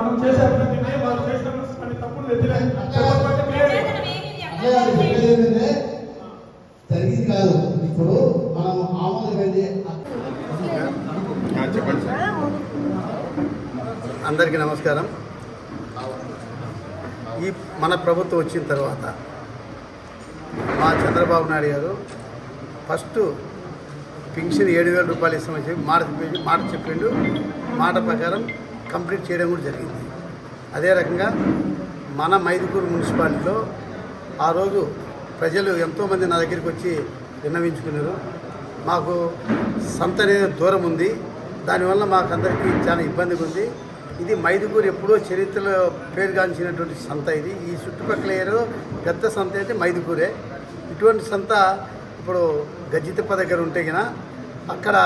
మనం చేసే అభివృద్ధిని వాళ్ళు చేసిన పని తప్పులు ఏంటంటే జరిగింది కాదు. ఇప్పుడు మనం ఆమోదం వెళ్ళి అందరికీ నమస్కారం. ఈ మన ప్రభుత్వం వచ్చిన తర్వాత మా చంద్రబాబు నాయుడు గారు ఫస్ట్ పింఛన్ ఏడు వేల రూపాయలు ఇస్తామని చెప్పి మాట చెప్పి మాట చెప్పిండు. మాట ప్రకారం కంప్లీట్ చేయడం కూడా జరిగింది. అదే రకంగా మన మైదుకూరు మున్సిపాలిటీలో ఆ రోజు ప్రజలు ఎంతోమంది నా దగ్గరికి వచ్చి విన్నవించుకున్నారు. మాకు సంత అనేది దూరం ఉంది. దానివల్ల మాకందరికీ చాలా ఇబ్బందిగా ఉంది. ఇది మైదుకూరు ఎప్పుడో చరిత్రలో పేరుగాంచినటువంటి సంత ఇది. ఈ చుట్టుపక్కల ఏదో పెద్ద సంత అయితే మైదుకూరే. ఇటువంటి సంత ఇప్పుడు గజ్జితిప్ప దగ్గర ఉంటే గిన అక్కడ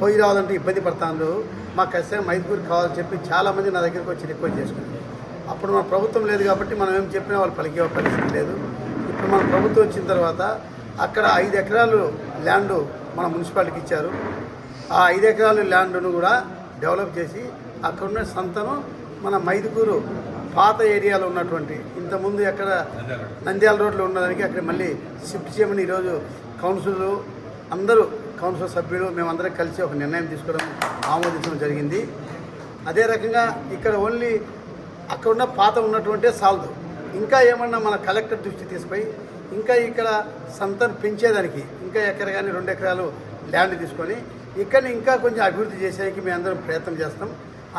పోయి రావాలంటే ఇబ్బంది పడతాను మాకు ఖచ్చితంగా మైదుకూరు కావాలని చెప్పి చాలామంది నా దగ్గరికి వచ్చి రిక్వెస్ట్ చేసుకున్నారు. అప్పుడు మన ప్రభుత్వం లేదు కాబట్టి మనం ఏం చెప్పినా వాళ్ళు పలికే పరిస్థితి లేదు. ఇప్పుడు మన ప్రభుత్వం వచ్చిన తర్వాత అక్కడ ఐదు ఎకరాలు ల్యాండ్ మన మున్సిపాలిటీకి ఇచ్చారు. ఆ ఐదు ఎకరాలు ల్యాండ్ను కూడా డెవలప్ చేసి అక్కడ ఉన్న సంతను మన మైదుకూరు పాత ఏరియాలో ఉన్నటువంటి ఇంతకుముందు ఎక్కడ నంద్యాల రోడ్లో ఉన్నదానికి అక్కడ మళ్ళీ షిఫ్ట్ చేయమని ఈరోజు కౌన్సిల్ అందరూ కౌన్సిల్ సభ్యులు మేమందరం కలిసి ఒక నిర్ణయం తీసుకోవడం ఆమోదించడం జరిగింది. అదే రకంగా ఇక్కడ ఓన్లీ అక్కడ ఉన్న పాత ఉన్నటువంటి సాల్దు. ఇంకా ఏమన్నా మన కలెక్టర్ దృష్టి తీసుకుపోయి ఇంకా ఇక్కడ సంతను పెంచేదానికి ఇంకా ఎకర కానీ రెండు ఎకరాలు ల్యాండ్ తీసుకొని ఇక్కడ ఇంకా కొంచెం అభివృద్ధి చేసేకి మేము అందరం ప్రయత్నం చేస్తాం.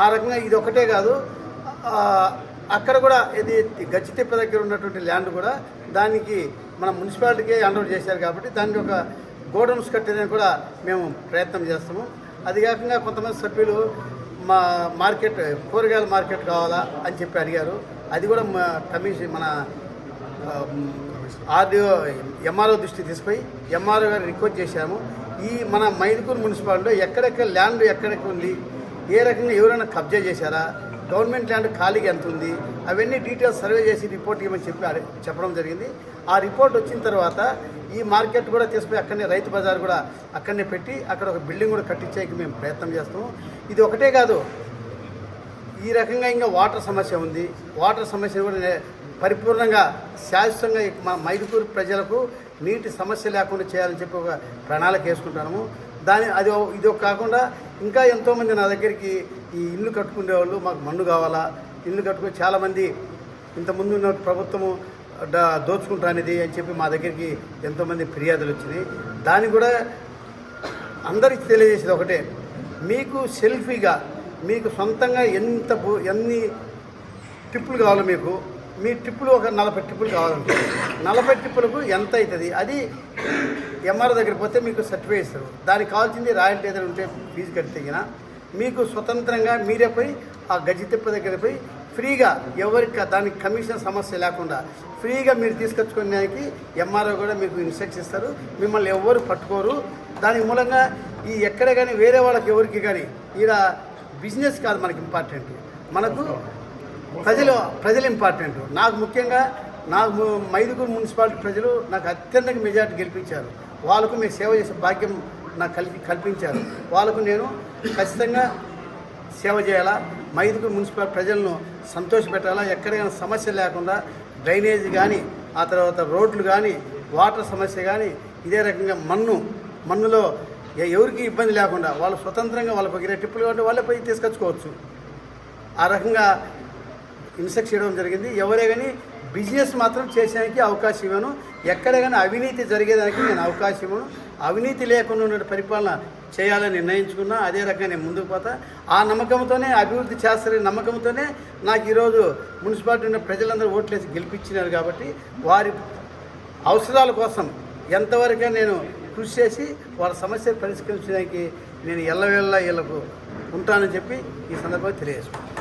ఆ రకంగా ఇది ఒకటే కాదు. అక్కడ కూడా ఇది గచ్చితిప్ప దగ్గర ఉన్నటువంటి ల్యాండ్ కూడా దానికి మన మున్సిపాలిటీకే అండర్ చేశారు కాబట్టి దానికి ఒక గోడౌన్స్ కట్టేదానికి కూడా మేము ప్రయత్నం చేస్తాము. అది కాకుండా కొంతమంది సభ్యులు మా మార్కెట్ కూరగాయల మార్కెట్ కావాలా అని చెప్పి అడిగారు. అది కూడా మా కమిషన్ మన ఆర్డీఓ ఎంఆర్ఓ దృష్టి తీసుకుపోయి ఎంఆర్ఓ గారు రిక్వెస్ట్ చేశాము. ఈ మన మైదుకూరు మున్సిపాలిటీలో ఎక్కడెక్కడ ల్యాండ్ ఎక్కడెక్కడ ఉంది ఏ రకంగా ఎవరైనా కబ్జా చేశారా గవర్నమెంట్ ల్యాండ్ ఖాళీగా ఎంత ఉంది అవన్నీ డీటెయిల్స్ సర్వే చేసి రిపోర్ట్ ఇవ్వమని చెప్పి చెప్పడం జరిగింది. ఆ రిపోర్ట్ వచ్చిన తర్వాత ఈ మార్కెట్ కూడా తీసుకుపోయి అక్కడనే రైతు బజార్ కూడా అక్కడనే పెట్టి అక్కడ ఒక బిల్డింగ్ కూడా కట్టించేకి మేము ప్రయత్నం చేస్తాము ఇది ఒకటే కాదు ఈ రకంగా ఇంకా వాటర్ సమస్య ఉంది. వాటర్ సమస్య కూడా పరిపూర్ణంగా శాశ్వతంగా మా మైదుకూరు ప్రజలకు నీటి సమస్య లేకుండా చేయాలని చెప్పి ఒక ప్రణాళిక వేసుకుంటాము దాని అది ఇది ఒక కాకుండా ఇంకా ఎంతోమంది నా దగ్గరికి ఈ ఇల్లు కట్టుకునే వాళ్ళు మాకు మన్ను కావాలా ఇల్లు కట్టుకుని చాలామంది ఇంతకుముందు ఉన్న ప్రభుత్వము డా- దోచుకుంటానిది అని చెప్పి మా దగ్గరికి ఎంతోమంది ఫిర్యాదులు వచ్చినాయి. దాన్ని కూడా అందరికీ తెలియజేసేది ఒకటే. మీకు సెల్ఫీగా మీకు సొంతంగా ఎంత ఎన్ని ట్రిప్పులు కావాలో మీకు మీ ట్రిప్పులు ఒక నలభై ట్రిప్పులు కావాలంటే నలభై ట్రిప్పులకు ఎంత అవుతుంది అది ఎంఆర్ దగ్గర పోతే మీకు సర్టిఫికేట్ ఇస్తారు. దానికి కావాల్సింది రాయల్టీ ఏదైనా ఉంటే ఫీజు కడితేగిన మీకు స్వతంత్రంగా మీరే పోయి ఆ గజితిప్ప దగ్గర పోయి ఫ్రీగా ఎవరికి దానికి కమిషన్ సమస్య లేకుండా ఫ్రీగా మీరు తీసుకొచ్చుకోవడానికి ఎంఆర్ఓ కూడా మీకు ఇన్స్ట్రక్ట్ ఇస్తారు మిమ్మల్ని ఎవరు పట్టుకోరు. దాని మూలంగా ఈ ఎక్కడ కానీ వేరే వాళ్ళకి ఎవరికి కానీ ఈడ బిజినెస్ కాదు మనకి ఇంపార్టెంట్. మనకు ప్రజలు ప్రజలు ఇంపార్టెంట్. నాకు ముఖ్యంగా నాకు మైదుగురు మైదుగూరు మున్సిపాలిటీ ప్రజలు నాకు అత్యంత మెజార్టీ గెలిపించారు. వాళ్ళకు మేము సేవ చేసే భాగ్యం నాకు కల్పి కల్పించారు. వాళ్ళకు నేను ఖచ్చితంగా సేవ చేయాలా? మైదుకు మున్సిపల్ ప్రజలను సంతోషపెట్టాలా? ఎక్కడైనా సమస్య లేకుండా డ్రైనేజ్ కానీ ఆ తర్వాత రోడ్లు కానీ వాటర్ సమస్య కానీ ఇదే రకంగా మన్ను మన్నులో ఎవరికి ఇబ్బంది లేకుండా వాళ్ళు స్వతంత్రంగా వాళ్ళకి పగిన టిప్పులు కాబట్టి వాళ్ళే పోయి తీసుకొచ్చుకోవచ్చు. ఆ రకంగా ఇన్స్ట్రక్ట్ చేయడం జరిగింది. ఎవరే కానీ బిజినెస్ మాత్రం చేసేదానికి అవకాశం ఇవ్వను. ఎక్కడ కానీ అవినీతి జరిగేదానికి నేను అవకాశం ఇవ్వను. అవినీతి లేకుండా పరిపాలన చేయాలని నిర్ణయించుకున్నా అదే రకంగా నేను ముందుకు పోతా. ఆ నమ్మకంతోనే అభివృద్ధి చేస్తారనే నమ్మకంతోనే నాకు ఈరోజు మున్సిపాలిటీ ఉన్న ప్రజలందరూ ఓట్లేసి గెలిపించినారు కాబట్టి వారి అవసరాల కోసం ఎంతవరకు నేను కృషి చేసి వాళ్ళ సమస్యలు పరిష్కరించడానికి నేను ఎల్లవేళ్ళ వీళ్ళకు ఉంటానని చెప్పి ఈ సందర్భంగా తెలియజేసుకున్నాను